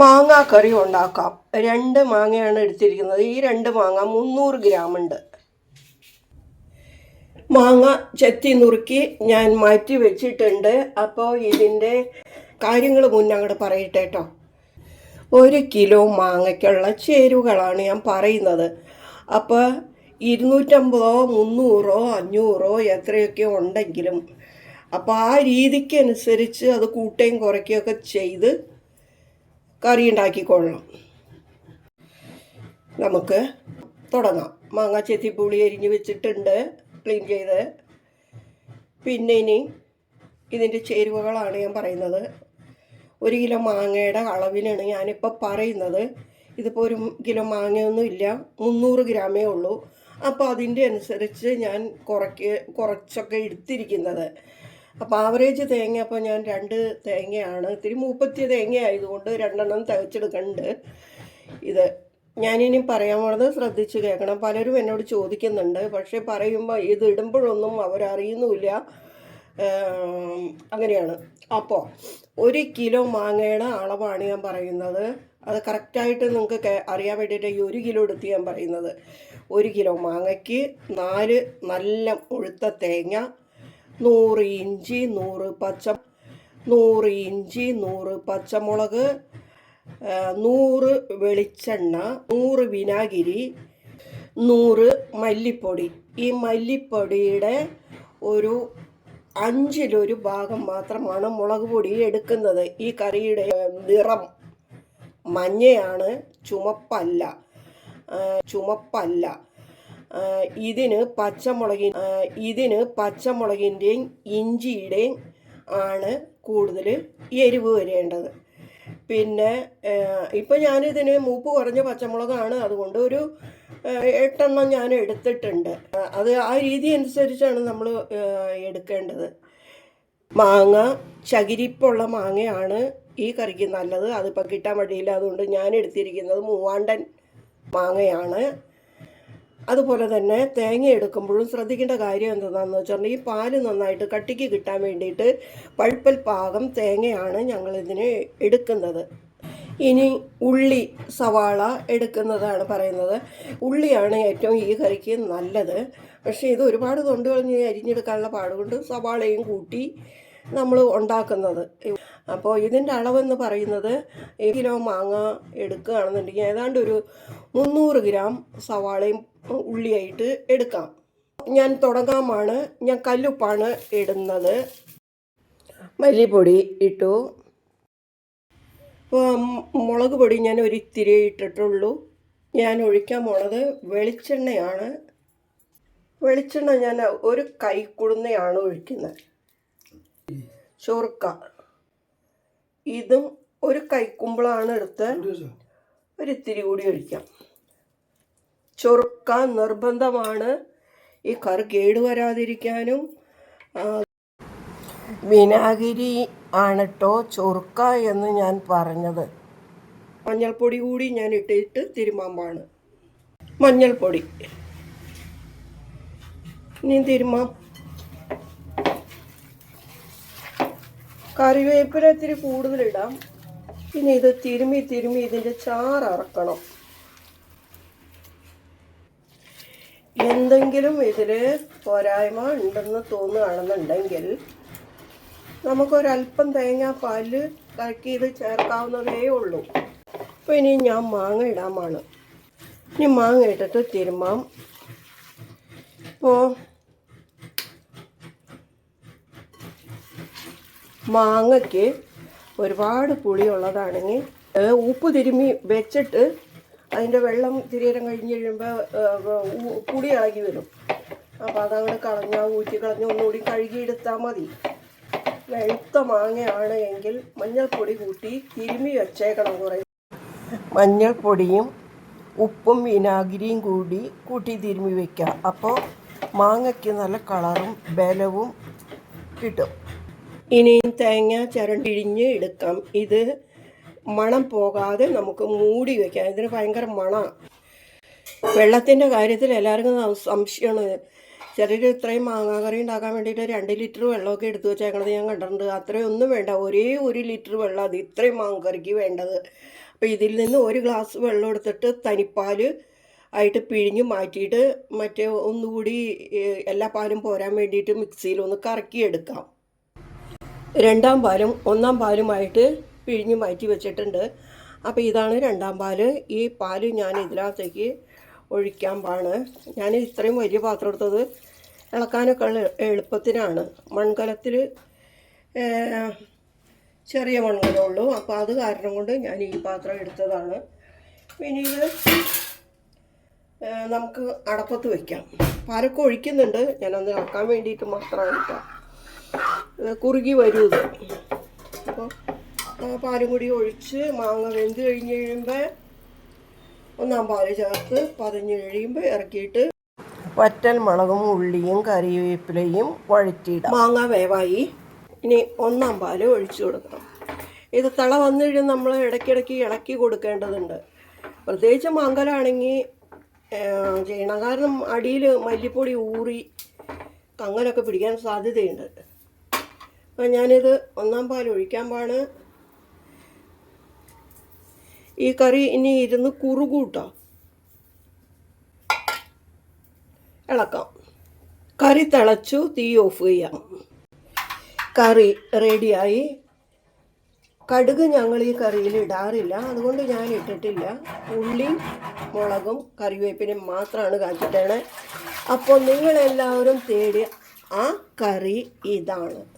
മാങ്ങ കറി ഉണ്ടാക്കാം. രണ്ട് മാങ്ങയാണ് എടുത്തിരിക്കുന്നത്. ഈ രണ്ട് മാങ്ങ മുന്നൂറ് ഗ്രാം ഉണ്ട്. മാങ്ങ ചെത്തി നുറുക്കി ഞാൻ മാറ്റി വെച്ചിട്ടുണ്ട്. അപ്പോൾ ഇതിന്റെ കാര്യങ്ങൾ മുന്നേ അങ്ങോട്ട് പറയട്ടെ കേട്ടോ ഒരു കിലോ മാങ്ങയ്ക്കുള്ള ചേരുവകളാണ് ഞാൻ പറയുന്നത്. അപ്പോൾ ഇരുന്നൂറ്റമ്പതോ മുന്നൂറോ അഞ്ഞൂറോ എത്രയൊക്കെ ഉണ്ടെങ്കിലും അപ്പോൾ ആ രീതിക്കനുസരിച്ച് അത് കൂട്ടുകയും കുറയ്ക്കുകയൊക്കെ ചെയ്ത് കറി ഉണ്ടാക്കിക്കൊള്ളണം നമുക്ക് തുടങ്ങാം. മാങ്ങ ചെത്തിപ്പുളി അരിഞ്ഞ് വെച്ചിട്ടുണ്ട് ക്ലീൻ ചെയ്ത്. പിന്നെ ഇനി ഇതിന്റെ ചേരുവകളാണ് ഞാൻ പറയുന്നത്. ഒരു കിലോ മാങ്ങയുടെ അളവിലാണ് ഞാനിപ്പോൾ പറയുന്നത്. ഇതിപ്പോൾ ഒരു കിലോ മാങ്ങയൊന്നും ഇല്ല മുന്നൂറ് ഗ്രാമേ ഉള്ളൂ. അപ്പോൾ അതിന്റെ അനുസരിച്ച് ഞാൻ കുറയ്ക്ക് കുറച്ചൊക്കെ എടുത്തിരിക്കുന്നത്. അപ്പോൾ ആവറേജ് തേങ്ങ അപ്പോൾ ഞാൻ രണ്ട് തേങ്ങയാണ് ഇത്തിരി മൂപ്പത്തിയ തേങ്ങ ആയതുകൊണ്ട് രണ്ടെണ്ണം തികച്ചെടുക്കുന്നുണ്ട് ഇത് ഞാനിനി പറയാൻ പോണത് ശ്രദ്ധിച്ച് കേൾക്കണം. പലരും എന്നോട് ചോദിക്കുന്നുണ്ട്. പക്ഷേ പറയുമ്പോൾ ഇത് ഇടുമ്പോഴൊന്നും അവരറിയുന്നുമില്ല. അങ്ങനെയാണ്. അപ്പോൾ ഒരു കിലോ മാങ്ങയുടെ അളവാണ് ഞാൻ പറയുന്നത്. അത് കറക്റ്റായിട്ട് നിങ്ങൾക്ക് അറിയാൻ വേണ്ടിയിട്ട് ഈ ഒരു കിലോ എടുത്ത് ഞാൻ പറയുന്നത്. ഒരു കിലോ മാങ്ങയ്ക്ക് നാല് നല്ല മുഴുത്ത തേങ്ങ നൂറ് ഇഞ്ചി നൂറ് പച്ച നൂറ് ഇഞ്ചി നൂറ് പച്ചമുളക് നൂറ് വെളിച്ചെണ്ണ നൂറ് വിനാഗിരി നൂറ് മല്ലിപ്പൊടി. ഈ മല്ലിപ്പൊടിയുടെ ഒരു അഞ്ചിലൊരു ഭാഗം മാത്രമാണ് മുളക് പൊടി എടുക്കുന്നത്. ഈ കറിയുടെ നിറം മഞ്ഞയാണ് ചുമപ്പല്ല. ചുമപ്പല്ല. ഇതിന് പച്ചമുളകിൻ ആ, ഇതിന് പച്ചമുളകിന്റെയും ഇഞ്ചിയുടെയും ആണ് കൂടുതൽ എരിവ് വരേണ്ടത്. പിന്നെ ഇപ്പം ഞാനിതിന് മൂപ്പ് കുറഞ്ഞ പച്ചമുളകാണ്. അതുകൊണ്ട് ഒരു എട്ടെണ്ണം ഞാൻ എടുത്തിട്ടുണ്ട്. അത് ആ രീതി അനുസരിച്ചാണ് നമ്മൾ എടുക്കേണ്ടത്. മാങ്ങ ചകിരിപ്പുള്ള മാങ്ങയാണ് ഈ കറിക്ക് നല്ലത്. അതിപ്പോൾ കിട്ടാൻ വഴിയില്ല. അതുകൊണ്ട് ഞാൻ എടുത്തിരിക്കുന്നത് മൂവാണ്ടൻ മാങ്ങയാണ്. അതുപോലെ തന്നെ തേങ്ങ എടുക്കുമ്പോഴും ശ്രദ്ധിക്കേണ്ട കാര്യം എന്താണെന്ന് വെച്ചിട്ടുണ്ടെങ്കിൽ ഈ പാൽ നന്നായിട്ട് കട്ടിക്ക് കിട്ടാൻ വേണ്ടിയിട്ട് പഴുപ്പൽ പാകം തേങ്ങയാണ് ഞങ്ങളിതിന് എടുക്കുന്നത്. ഇനി ഉള്ളി സവാള എടുക്കുന്നതാണ് പറയുന്നത്. ഉള്ളിയാണ് ഏറ്റവും ഈ കറിക്ക് നല്ലത്. പക്ഷേ ഇത് ഒരുപാട് തൊണ്ട് കളഞ്ഞ് അരിഞ്ഞെടുക്കാനുള്ള പാടുകൊണ്ട് സവാളയും കൂട്ടി നമ്മൾ ഉണ്ടാക്കുന്നത്. അപ്പോൾ ഇതിന്റെ അളവെന്ന് പറയുന്നത് ഒരു കിലോ മാങ്ങ എടുക്കുകയാണെന്നുണ്ടെങ്കിൽ ഏതാണ്ട് ഒരു മുന്നൂറ് ഗ്രാം സവാളയും ഉള്ളിയായിട്ട് എടുക്കാം. ഞാൻ തുടങ്ങാമാണ്. ഞാൻ കല്ലുപ്പാണ് ഇടുന്നത്. മല്ലിപ്പൊടി ഇട്ടു. ഇപ്പോൾ മുളക് പൊടി ഞാൻ ഒരിത്തിരി ഇട്ടിട്ടുള്ളൂ. ഞാൻ ഒഴിക്കാൻ പോണത് വെളിച്ചെണ്ണയാണ്. വെളിച്ചെണ്ണ ഞാൻ ഒരു കൈക്കുടുന്നയാണ് ഒഴിക്കുന്നത്. ചൊറുക്ക. ഇതും ഒരു കൈക്കുമ്പിളാണ് എടുത്ത് ഒരിത്തിരി കൂടി ഒഴിക്കാം. ചൊറുക്കാൻ നിർബന്ധമാണ്. ഈ കറി കേടുവരാതിരിക്കാനും വിനാഗിരി ആണ് കേട്ടോ ചൊറുക്ക എന്ന് ഞാൻ പറഞ്ഞത്. മഞ്ഞൾപ്പൊടി കൂടി ഞാൻ ഇട്ടിട്ട് തിരുമാമ്പാണ്. മഞ്ഞൾപ്പൊടി. ഇനി തിരുമാം. കറിവേപ്പില ഇത്തിരി കൂടുതലിടാം. പിന്നെ ഇത് തിരുമ്മി തിരുമ്മി ഇതിന്റെ ചാറ് ഇറക്കണം എന്തെങ്കിലും ഇതിൽ പോരായ്മ ഉണ്ടെന്ന് തോന്നുകയാണെന്നുണ്ടെങ്കിൽ നമുക്കൊരല്പം തേങ്ങാപ്പാൽ കലക്കി ഇത് ചേർക്കാവുന്നതേ ഉള്ളൂ. അപ്പോൾ ഇനി ഞാൻ മാങ്ങ ഇടാമാണ് ഇനി മാങ്ങ ഇട്ടിട്ട് തിരുമാം ഇപ്പോൾ മാങ്ങയ്ക്ക് ഒരുപാട് പുളിയുള്ളതാണെങ്കിൽ ഉപ്പ് തിരുമ്മി വെച്ചിട്ട് അതിന്റെ വെള്ളം തിരിയേരം കഴിഞ്ഞ് കഴിയുമ്പോൾ പുളി ഇളകി വരും. അപ്പോൾ അതങ്ങോട്ട് കളഞ്ഞാൽ ഊറ്റി കളഞ്ഞ് ഒന്നുകൂടി കഴുകിയെടുത്താൽ മതി. വെളുത്ത മാങ്ങയാണ് എങ്കിൽ മഞ്ഞൾപ്പൊടി കൂട്ടി തിരുമ്മി വെച്ചേക്കണം കുറേ മഞ്ഞൾപ്പൊടിയും ഉപ്പും വിനാഗിരിയും കൂടി കൂട്ടി തിരുമ്മി വയ്ക്കുക അപ്പോൾ മാങ്ങയ്ക്ക് നല്ല കളറും ബലവും കിട്ടും. ഇനിയും തേങ്ങ ചിരണ്ടിഴിഞ്ഞ് എടുക്കാം. ഇത് മണം പോകാതെ നമുക്ക് മൂടി വെക്കാം. ഇതിന് ഭയങ്കര മണമാണ് വെള്ളത്തിന്റെ കാര്യത്തിൽ എല്ലാവർക്കും സംശയമാണ്. ചിലർ ഇത്രയും മാങ്ങാക്കറി ഉണ്ടാക്കാൻ വേണ്ടിയിട്ട് രണ്ട് ലിറ്റർ വെള്ളമൊക്കെ എടുത്തു വെച്ചേക്കണത് ഞാൻ കണ്ടിട്ടുണ്ട്. അത്രയൊന്നും വേണ്ട. ഒരേ ഒരു ലിറ്റർ വെള്ളം അത് ഇത്രയും മാങ്ങക്കറിക്ക് വേണ്ടത്. അപ്പോൾ ഇതിൽ നിന്ന് ഒരു ഗ്ലാസ് വെള്ളം എടുത്തിട്ട് തനിപ്പാൽ ആയിട്ട് പിഴിഞ്ഞ് മാറ്റിയിട്ട് മറ്റേ ഒന്നുകൂടി എല്ലാ പാലും പോരാൻ വേണ്ടിയിട്ട് മിക്സിയിൽ ഒന്ന് കറക്കിയെടുക്കാം. രണ്ടാം പാലും ഒന്നാം പാലുമായിട്ട് പിഴിഞ്ഞ് മാറ്റി വെച്ചിട്ടുണ്ട്. അപ്പോൾ ഇതാണ് രണ്ടാം പാൽ. ഈ പാൽ ഞാൻ ഇതിനകത്തേക്ക് ഒഴിക്കാൻ പാണ്. ഞാൻ ഇത്രയും വലിയ പാത്രം എടുത്തത് ഇളക്കാനൊക്കെ എളു- എളുപ്പത്തിനാണ്. മൺകലത്തിൽ ചെറിയ മൺകലമുള്ളൂ അപ്പോൾ അത് കാരണം കൊണ്ട് ഞാൻ ഈ പാത്രം എടുത്തതാണ്. പിന്നെ ഇത് നമുക്ക് അടപ്പത്ത് വയ്ക്കാം പാലൊക്കെ ഒഴിക്കുന്നുണ്ട്. ഞാനൊന്ന് ഇളക്കാൻ വേണ്ടിയിട്ട് മാത്രമാണ് കേട്ടോ കുറുകി വരും അപ്പോൾ പാലും കൂടി ഒഴിച്ച് മാങ്ങ വെന്ത് കഴിഞ്ഞ് കഴിയുമ്പോൾ ഒന്നാം പാൽ ചേർത്ത് പതഞ്ഞ് കഴിയുമ്പോൾ ഇറക്കിയിട്ട് വറ്റൽ മുളകും ഉള്ളിയും കറിവേപ്പിലയും വഴറ്റിയിടാം. മാങ്ങ വേവായി. ഇനി ഒന്നാം പാൽ ഒഴിച്ചു കൊടുക്കണം. ഇത് തള വന്നു കഴിഞ്ഞാൽ നമ്മൾ ഇടയ്ക്കിടയ്ക്ക് ഇളക്കി കൊടുക്കേണ്ടതുണ്ട്. പ്രത്യേകിച്ച് മാങ്കലാണെങ്കിൽ ചെയ്യണം. കാരണം അടിയിൽ മല്ലിപ്പൊടി ഊറി കങ്ങലൊക്കെ പിടിക്കാൻ സാധ്യതയുണ്ട്. ഞാനിത് ഒന്നാം പാൽ ഒഴിക്കാൻ പാണ് ഈ കറി ഇനി ഇരുന്ന് കുറുകൂട്ടോ. ഇളക്കാം. കറി തിളച്ചു തീ ഓഫ് ചെയ്യാം. കറി റെഡിയായി. കടുക് ഞങ്ങൾ ഈ കറിയിൽ ഇടാറില്ല. അതുകൊണ്ട് ഞാൻ ഇട്ടിട്ടില്ല. ഉള്ളിയും മുളകും കറിവേപ്പിനും മാത്രമാണ് കാച്ചിട്ടേണേ. അപ്പോൾ നിങ്ങളെല്ലാവരും തേടിയ ആ കറി ഇതാണ്.